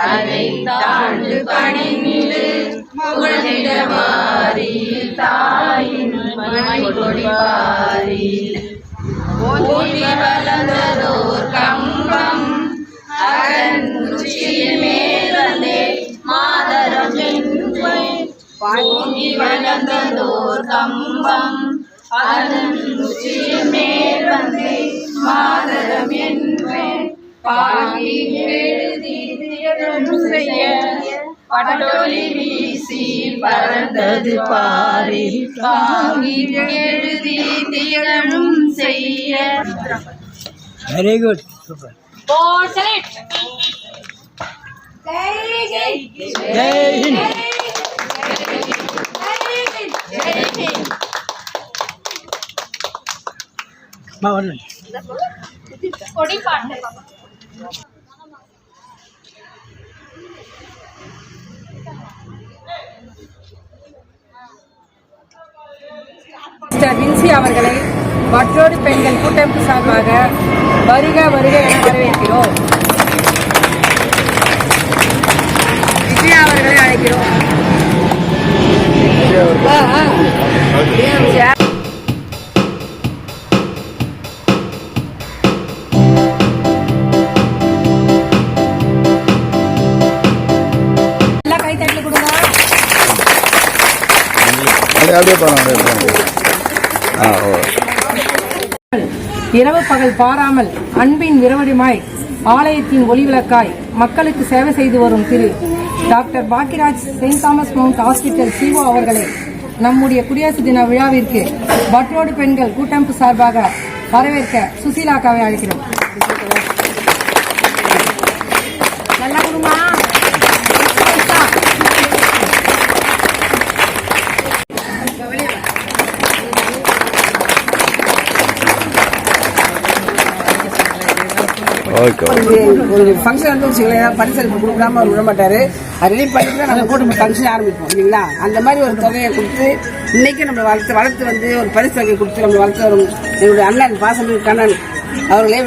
அதை தாண்டு பணிந்து புகழ்ந்திட தாயின் மணி கொடிவாரி ஓடி வளர்ந்ததோர் கம்பம் அகன் உச்சியின் மேல் மாதரம் என்று ஓங்கி வளர்ந்ததோர் கம்பம் அதன் உச்சியின் மேல் மாதரம் என்று பாடி எழுதி செய்ய. படலொலி வீசி பறந்தது பாரில். தாங்கி எழுதி திகழும் செய்ய. Very good super Jai Hind அம்மா வரணும் மிஸ்டர் வின்சி அவர்களை மற்றொரு பெண்கள் கூட்டமைப்பு சார்பாக வருக வருக என வரவேற்கிறோம். விஜயா அவர்களை அழைக்கிறோம். அப்படியே ஆ ஓ. இரவு பகல் பாராமல் அன்பின் விரவடிமாய் ஆலயத்தின் ஒளிவிளக்காய் மக்களுக்கு சேவை செய்து வரும் திரு doctor Bhagyaraj saint Thomas Mount hospital CO அவர்களை நம்முடைய குடியரசு தின விழாவிற்கு பட்ரோடு பெண்கள் கூட்டமைப்பு சார்பாக வரவேற்க சுசீலாக்காவை அழைக்கிறோம். நல்லா ஒரு ஃபங்க்ஷன் வந்து வச்சுக்கலாம் பரிசளிப்பு கொடுக்காம அவர் விட மாட்டாரு. அது ரெடி பண்ணிட்டு நாங்கள் கூட்டு ஃபங்க்ஷன் ஆரம்பிப்போம் இல்லைங்களா? அந்த மாதிரி ஒரு தொகையை கொடுத்து இன்னைக்கு நம்ம வளர்த்து வளர்த்து வந்து ஒரு பரிசு தொகை கொடுத்து நம்ம வளர்த்து வரும். என்னுடைய அண்ணன் பாசமிகு கண்ணன் அவர்களே.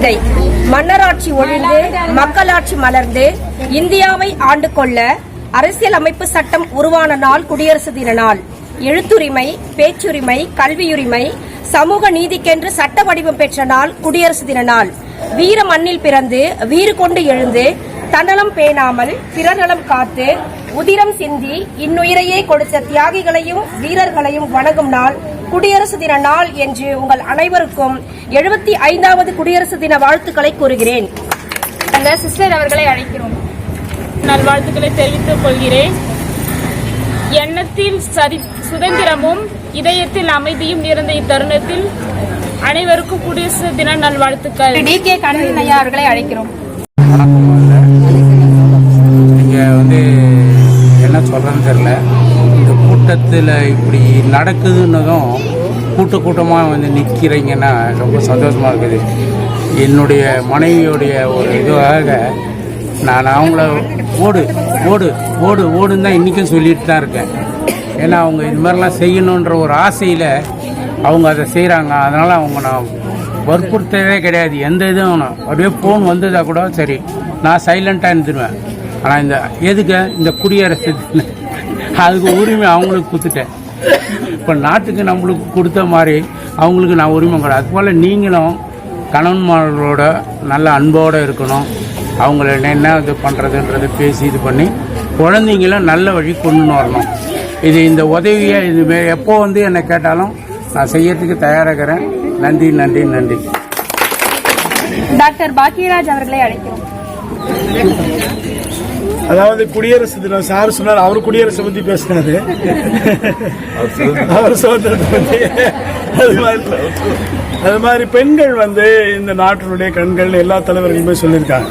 இதை மன்னராட்சி ஒழிந்து மக்களாட்சி மலர்ந்து இந்தியாவை ஆண்டு கொள்ள அரசியல் அமைப்பு சட்டம் உருவான நாள் குடியரசு தின நாள். எழுத்துரிமை பேச்சுரிமை கல்வியுரிமை சமூக நீதிக்கென்று சட்ட வடிவம் பெற்ற நாள் குடியரசு தின நாள். வீர மண்ணில் பிறந்து வீறு கொண்டு எழுந்து தன்னலம் பேணாமல் பிறநலம் காத்து உதிரம் சிந்தி இன்னுயிரையே கொடுத்த தியாகிகளையும் வீரர்களையும் வணங்கும் நாள் குடியரசு தின நாள் என்று உங்கள் அனைவருக்கும் எழுபத்தி ஐந்தாவது குடியரசு தின வாழ்த்துக்களை கூறுகிறேன். அந்த சிஸ்டர் அவர்களை அழைக்கிறோம். நல்வாழ்த்துக்களை தெரிவித்துக் கொள்கிறேன். எண்ணத்தில் சரி சுதந்திரமும் இதயத்தில் அமைதியும் நிறைந்த இத்தருணத்தில் அனைவருக்கும் குடியரசு தின நல்வாழ்த்துக்கள். டி கே கணவன் ஐயா அவர்களை அழைக்கிறோம். வந்து என்ன சொல்கிறேன்னு தெரில இந்த கூட்டத்தில் இப்படி நடக்குதுன்னதும் கூட்ட கூட்டமாக வந்து நிற்கிறீங்கன்னா ரொம்ப சந்தோஷமாக இருக்குது. என்னுடைய மனைவியுடைய ஒரு இதுவாக நான் அவங்கள ஓடு ஓடு ஓடு ஓடுன்னு தான் இன்றைக்கும் சொல்லிட்டு தான் இருக்கேன். ஏன்னா அவங்க இது மாதிரிலாம் செய்யணுன்ற ஒரு ஆசையில் அவங்க அதை செய்கிறாங்க அதனால் அவங்க நான் வற்புறுத்தவே கிடையாது. எந்த இதுவும் நான் அப்படியே ஃபோன் வந்ததா கூட சரி. நான் சைலண்ட்டாக இருந்துருவேன். ஆனால் இந்த எதுக்கு? இந்த குடியரசு அதுக்கு உரிமை அவங்களுக்கு கொடுத்துட்டேன். இப்போ நாட்டுக்கு நம்மளுக்கு கொடுத்த மாதிரி அவங்களுக்கு நான் உரிமை கிடையாது அதுபோல் நீங்களும் கணவன்மார்களோட நல்ல அன்போடு இருக்கணும். அவங்கள என்ன இது பண்ணுறதுன்றதை பேசி இது பண்ணி குழந்தைங்கள நல்ல வழி கொண்டு வரணும். இது இந்த உதவியை இது எப்போ வந்து என்னை கேட்டாலும் நான் செய்யறதுக்கு தயாராகிறேன். நன்றி நன்றி நன்றி. டாக்டர் பாக்கியராஜ் அவர்களை அழைக்கிறோம். அதாவது குடியரசு தினம் சார் சொன்னார் அவர் குடியரசை பத்தி பேசினாரு. அவர் சுதந்திரத்தை பத்தி. அது மாதிரி அது மாதிரி பெண்கள் வந்து இந்த நாட்டினுடைய கண்கள் எல்லா தலைவர்களுமே சொல்லியிருக்காங்க.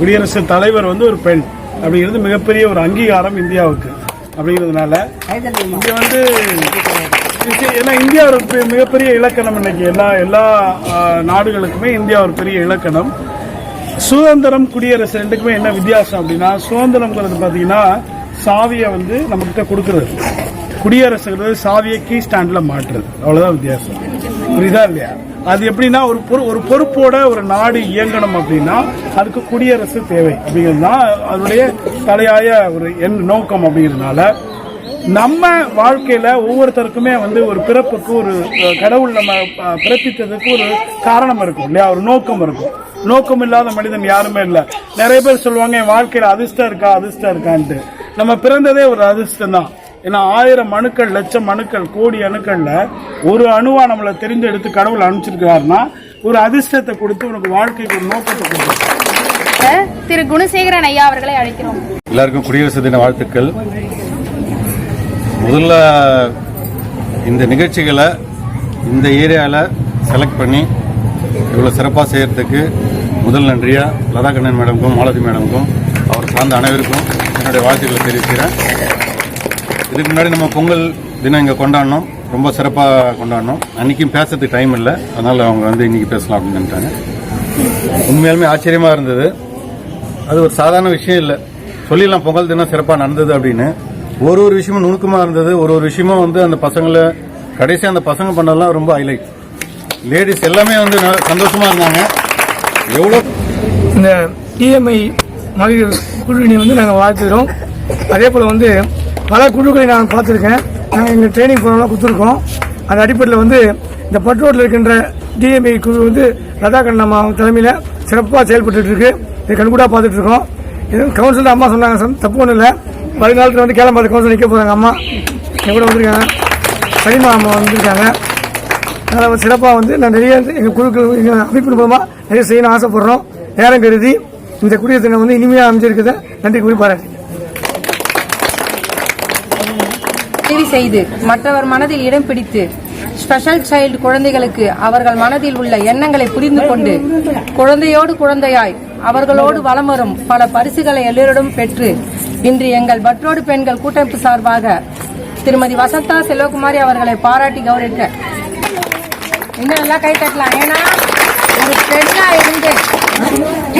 குடியரசு தலைவர் வந்து ஒரு பெண் அப்படிங்கிறது மிகப்பெரிய ஒரு அங்கீகாரம் இந்தியாவுக்கு. அப்படிங்கிறதுனால இங்க வந்து ஏன்னா இந்தியா ஒரு மிகப்பெரிய இலக்கணம் இன்னைக்கு. எல்லா எல்லா நாடுகளுக்குமே இந்தியா ஒரு பெரிய இலக்கணம். சுதந்திரம் குடியரசு ரெண்டுக்குமே என்ன வித்தியாசம் அப்படின்னா சுதந்திரம்ங்கிறது பாத்தீங்கன்னா சாவியை வந்து நம்ம கிட்ட கொடுக்கறது. குடியரசுங்கிறது சாவியை கீ ஸ்டாண்ட்ல மாற்றுறது. அவ்வளவுதான் வித்தியாசம். புரியுதா இல்லையா? அது எப்படின்னா ஒரு பொறு- ஒரு பொறுப்போட ஒரு நாடு இயங்கணும் அப்படின்னா அதுக்கு குடியரசு தேவை. அப்படிங்கிறது தான் அதனுடைய தலையாய ஒரு என் நோக்கம் அப்படிங்கிறதுனால நம்ம வாழ்க்கையில ஒவ்வொருத்தருக்குமே வந்து ஒரு பிறப்புக்கு ஒரு கடவுள் நம்ம பிறப்பித்ததுக்கு ஒரு காரணம் இருக்கும் இல்லையா? ஒரு நோக்கம் இருக்கும். நோக்கம் இல்லாத மனிதன் யாருமே இல்லை. நிறைய பேர் சொல்லுவாங்க என் வாழ்க்கையில அதிர்ஷ்டம் இருக்கா அதிர்ஷ்டம் இருக்கான்ட்டு. நம்ம பிறந்ததே ஒரு அதிர்ஷ்டம் தான் ஏன்னா ஆயிரம் அணுக்கள் லட்சம் அணுக்கள் கோடி அணுக்கள்ல ஒரு அணுவா நம்மளை தெரிந்து எடுத்து கடவுள் அனுப்பிச்சிருக்காருன்னா ஒரு அதிர்ஷ்டத்தை கொடுத்து உனக்கு வாழ்க்கைக்கு ஒரு நோக்கத்தை கொடுக்கும் திரு குணசேகரன் ஐயா அவர்களை அழைக்கிறோம். எல்லாருக்கும் குடியரசு தின வாழ்த்துக்கள். முதல்ல இந்த நிகழ்ச்சிகளை இந்த ஏரியாவில் செலக்ட் பண்ணி இவ்வளோ சிறப்பாக செய்கிறதுக்கு முதல் நன்றியா லதா கண்ணன் மேடம்க்கும் மாலதி மேடம்க்கும் அவர் சார்ந்த அனைவருக்கும் என்னுடைய வாழ்த்துக்களை தெரிவிக்கிறேன். இதுக்கு முன்னாடி நம்ம பொங்கல் தினம் இங்கே கொண்டாடினோம். ரொம்ப சிறப்பாக கொண்டாடினோம். அன்றைக்கும் பேசுறதுக்கு டைம் இல்லை. அதனால் அவங்க வந்து இன்னைக்கு பேசலாம் அப்படின்னு நினைட்டாங்க உண்மையாலுமே ஆச்சரியமாக இருந்தது. அது ஒரு சாதாரண விஷயம் இல்லை. சொல்லிடலாம் பொங்கல் தினம் சிறப்பாக நடந்தது அப்படின்னு. ஒரு ஒரு விஷயமும் நுணுக்கமாக இருந்தது. ஒரு ஒரு விஷயமும் வந்து அந்த பசங்களை கடைசி அந்த பசங்க பண்ணதெல்லாம் ரொம்ப ஹைலைட் லேடிஸ் எல்லாமே வந்து சந்தோஷமாக இருந்தாங்க. எவ்வளோ இந்த டிஎம்ஐ மகளிர் குழுவினை வந்து நாங்கள் வாழ்த்துகிறோம். அதே போல் வந்து பல குழுக்களை நான் பார்த்துருக்கேன். நாங்கள் எங்கள் ட்ரைனிங் ப்ரோக்ராம்லாம் கொடுத்துருக்கோம். அந்த அடிப்படையில் வந்து இந்த பட்ரோட்டில் இருக்கின்ற டிஎம்ஐ குழு வந்து லதா கண்ணம்மா தலைமையில் சிறப்பாக செயல்பட்டு இருக்கு. இதை கண்கூடாக பார்த்துட்டு இருக்கோம். இது கவுன்சிலர் அம்மா சொன்னாங்க சார், தப்பு ஒன்றும் இல்லை. வருங்காலத்தில் வந்து கேளம்பாடு கவுன்சில் நிற்க போகிறாங்க அம்மா. என் கூட வந்திருக்காங்க. சரிமா அம்மா வந்திருக்காங்க. அதனால் சிறப்பாக வந்து நான் நிறைய எங்கள் குழுக்கள் எங்கள் அமைப்பின் மூலமாக நிறைய செய்யணும்னு ஆசைப்படுறோம். நேரம் கருதி இந்த குடியரசு தினம் வந்து இனிமையாக அமைஞ்சிருக்குது. நன்றி கூறி பாராட்டு உதவி செய்து மற்றவர் மனதில் இடம் பிடித்து ஸ்பெஷல் சைல்டு குழந்தைகளுக்கு அவர்கள் மனதில் உள்ள எண்ணங்களை புரிந்து கொண்டு குழந்தையோடு குழந்தையாய் அவர்களோடு வலம் வரும் பல பரிசுகளை எல்லோரிடம் பெற்று இன்று எங்கள் பற்றோடு பெண்கள் கூட்டமைப்பு சார்பாக திருமதி வசந்தா செல்வகுமாரி அவர்களை பாராட்டி கௌரவிக்க. இன்னும் நல்லா கை தட்டலாம். ஏன்னா ஒரு பெண்ணா இருந்து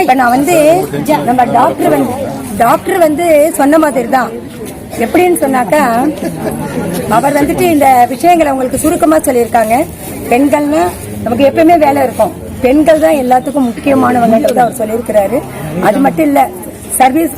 இப்ப நான் வந்து நம்ம டாக்டர் வந்து டாக்டர் வந்து சொன்ன மாதிரி தான் எப்படின்னு சொன்னாக்கா அவர் வந்துட்டு இந்த விஷயங்களை உங்களுக்கு சுருக்கமா சொல்லியிருக்காங்க. பெண்கள்னா நமக்கு எப்பயுமே வேலை இருக்கும். பெண்கள் தான் எல்லாத்துக்கும் முக்கியமானவங்கன்றது அவர் சொல்லியிருக்கிறாரு. அது மட்டும் இல்ல சர்வீஸ்